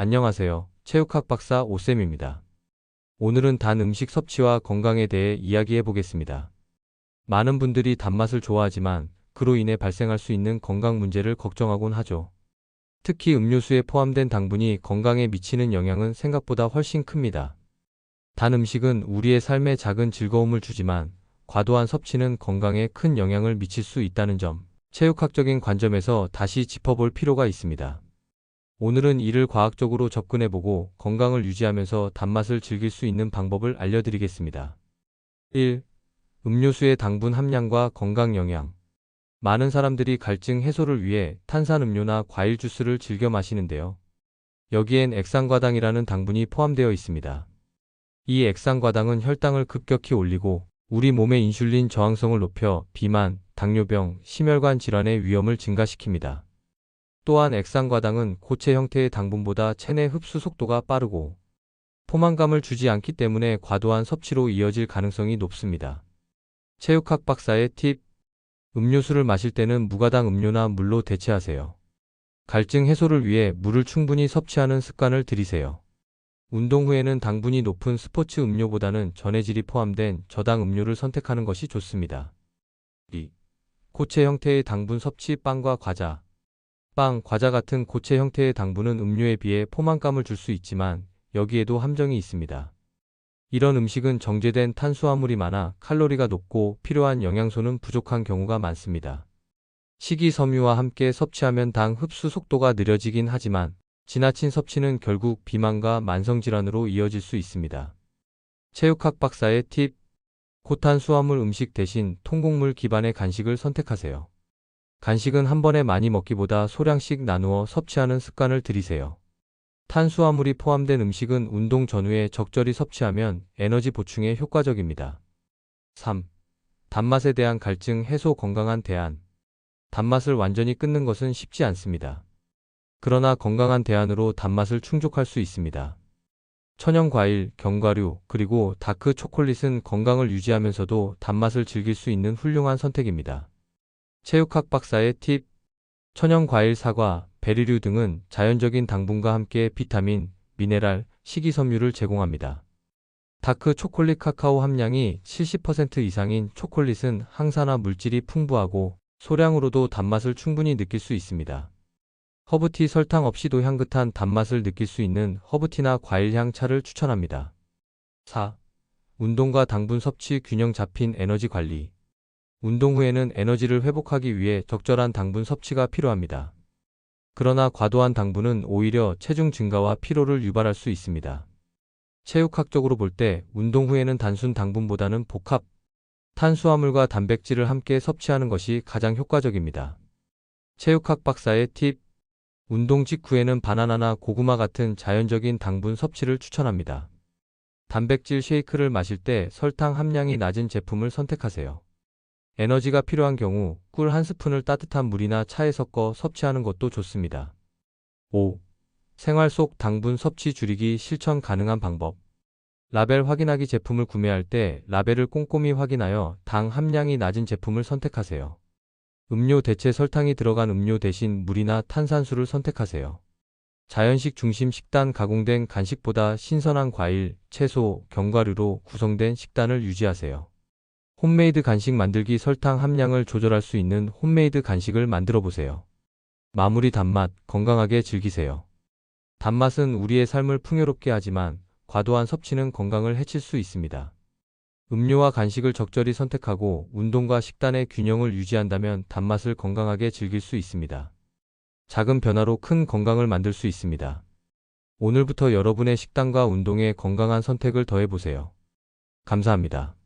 안녕하세요. 체육학 박사 오쌤입니다. 오늘은 단 음식 섭취와 건강에 대해 이야기해 보겠습니다. 많은 분들이 단맛을 좋아하지만 그로 인해 발생할 수 있는 건강 문제를 걱정하곤 하죠. 특히 음료수에 포함된 당분이 건강에 미치는 영향은 생각보다 훨씬 큽니다. 단 음식은 우리의 삶에 작은 즐거움을 주지만 과도한 섭취는 건강에 큰 영향을 미칠 수 있다는 점, 체육학적인 관점에서 다시 짚어볼 필요가 있습니다. 오늘은 이를 과학적으로 접근해보고 건강을 유지하면서 단맛을 즐길 수 있는 방법을 알려드리겠습니다. 1. 음료수의 당분 함량과 건강 영향. 많은 사람들이 갈증 해소를 위해 탄산음료나 과일 주스를 즐겨 마시는데요. 여기엔 액상과당이라는 당분이 포함되어 있습니다. 이 액상과당은 혈당을 급격히 올리고 우리 몸의 인슐린 저항성을 높여 비만, 당뇨병, 심혈관 질환의 위험을 증가시킵니다. 또한 액상과당은 고체 형태의 당분보다 체내 흡수 속도가 빠르고 포만감을 주지 않기 때문에 과도한 섭취로 이어질 가능성이 높습니다. 체육학 박사의 팁. 음료수를 마실 때는 무가당 음료나 물로 대체하세요. 갈증 해소를 위해 물을 충분히 섭취하는 습관을 들이세요. 운동 후에는 당분이 높은 스포츠 음료보다는 전해질이 포함된 저당 음료를 선택하는 것이 좋습니다. 2. 고체 형태의 당분 섭취 빵과 과자. 빵, 과자 같은 고체 형태의 당분은 음료에 비해 포만감을 줄 수 있지만 여기에도 함정이 있습니다. 이런 음식은 정제된 탄수화물이 많아 칼로리가 높고 필요한 영양소는 부족한 경우가 많습니다. 식이섬유와 함께 섭취하면 당 흡수 속도가 느려지긴 하지만 지나친 섭취는 결국 비만과 만성질환으로 이어질 수 있습니다. 체육학 박사의 팁. 고탄수화물 음식 대신 통곡물 기반의 간식을 선택하세요. 간식은 한 번에 많이 먹기보다 소량씩 나누어 섭취하는 습관을 들이세요. 탄수화물이 포함된 음식은 운동 전후에 적절히 섭취하면 에너지 보충에 효과적입니다. 3. 단맛에 대한 갈증 해소 건강한 대안. 단맛을 완전히 끊는 것은 쉽지 않습니다. 그러나 건강한 대안으로 단맛을 충족할 수 있습니다. 천연 과일, 견과류, 그리고 다크 초콜릿은 건강을 유지하면서도 단맛을 즐길 수 있는 훌륭한 선택입니다. 체육학 박사의 팁. 천연 과일 사과, 베리류 등은 자연적인 당분과 함께 비타민, 미네랄, 식이섬유를 제공합니다. 다크 초콜릿 카카오 함량이 70% 이상인 초콜릿은 항산화 물질이 풍부하고 소량으로도 단맛을 충분히 느낄 수 있습니다. 허브티 설탕 없이도 향긋한 단맛을 느낄 수 있는 허브티나 과일 향 차를 추천합니다. 4. 운동과 당분 섭취 균형 잡힌 에너지 관리. 운동 후에는 에너지를 회복하기 위해 적절한 당분 섭취가 필요합니다. 그러나 과도한 당분은 오히려 체중 증가와 피로를 유발할 수 있습니다. 체육학적으로 볼 때 운동 후에는 단순 당분보다는 복합, 탄수화물과 단백질을 함께 섭취하는 것이 가장 효과적입니다. 체육학 박사의 팁. 운동 직후에는 바나나나 고구마 같은 자연적인 당분 섭취를 추천합니다. 단백질 쉐이크를 마실 때 설탕 함량이 낮은 제품을 선택하세요. 에너지가 필요한 경우 꿀 한 스푼을 따뜻한 물이나 차에 섞어 섭취하는 것도 좋습니다. 5. 생활 속 당분 섭취 줄이기 실천 가능한 방법. 라벨 확인하기 제품을 구매할 때 라벨을 꼼꼼히 확인하여 당 함량이 낮은 제품을 선택하세요. 음료 대체 설탕이 들어간 음료 대신 물이나 탄산수를 선택하세요. 자연식 중심 식단 가공된 간식보다 신선한 과일, 채소, 견과류로 구성된 식단을 유지하세요. 홈메이드 간식 만들기 설탕 함량을 조절할 수 있는 홈메이드 간식을 만들어 보세요. 마무리 단맛, 건강하게 즐기세요. 단맛은 우리의 삶을 풍요롭게 하지만 과도한 섭취는 건강을 해칠 수 있습니다. 음료와 간식을 적절히 선택하고 운동과 식단의 균형을 유지한다면 단맛을 건강하게 즐길 수 있습니다. 작은 변화로 큰 건강을 만들 수 있습니다. 오늘부터 여러분의 식단과 운동에 건강한 선택을 더해보세요. 감사합니다.